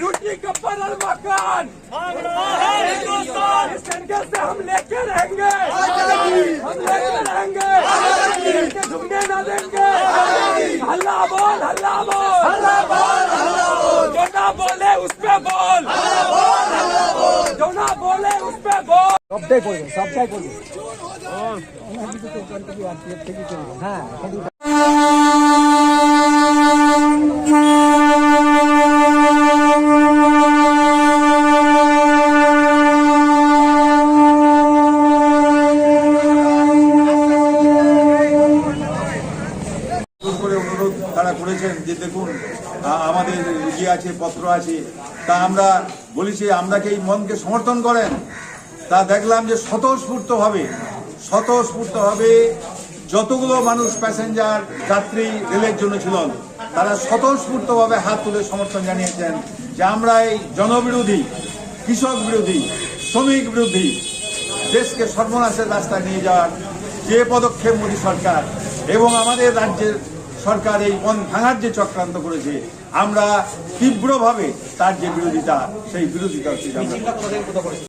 रूटी गब्बर अल मकान। इस से हम लेके रहेंगे। हम लेके रहेंगे। ना देंगे। हल्ला बोल हल्ला बोल। সবটাই করবেন সবটাই করবেন। হ্যাঁ করেছেন যে দেখুন আমাদের ইয়ে আছে, পত্র আছে তা আমরা বলেছি আমরা কি এই মনকে সমর্থন করেন তা দেখলাম যে স্বতঃস্ফূর্তভাবে স্বতঃস্ফূর্তভাবে যতগুলো মানুষ প্যাসেঞ্জার যাত্রী রেলের জন্য ছিলেন তারা স্বতঃস্ফূর্তভাবে হাত তুলে সমর্থন জানিয়েছেন যে আমরা এই জনবিরোধী কৃষক বিরোধী শ্রমিক বিরোধী দেশকে সর্বনাশের রাস্তায় নিয়ে যাওয়ার যে পদক্ষেপ মোদী সরকার এবং আমাদের রাজ্যের সরকার এই বন ভাঙার যে চক্রান্ত করেছে আমরা তীব্রভাবে তার যে বিরোধিতা সেই বিরোধিতা হচ্ছে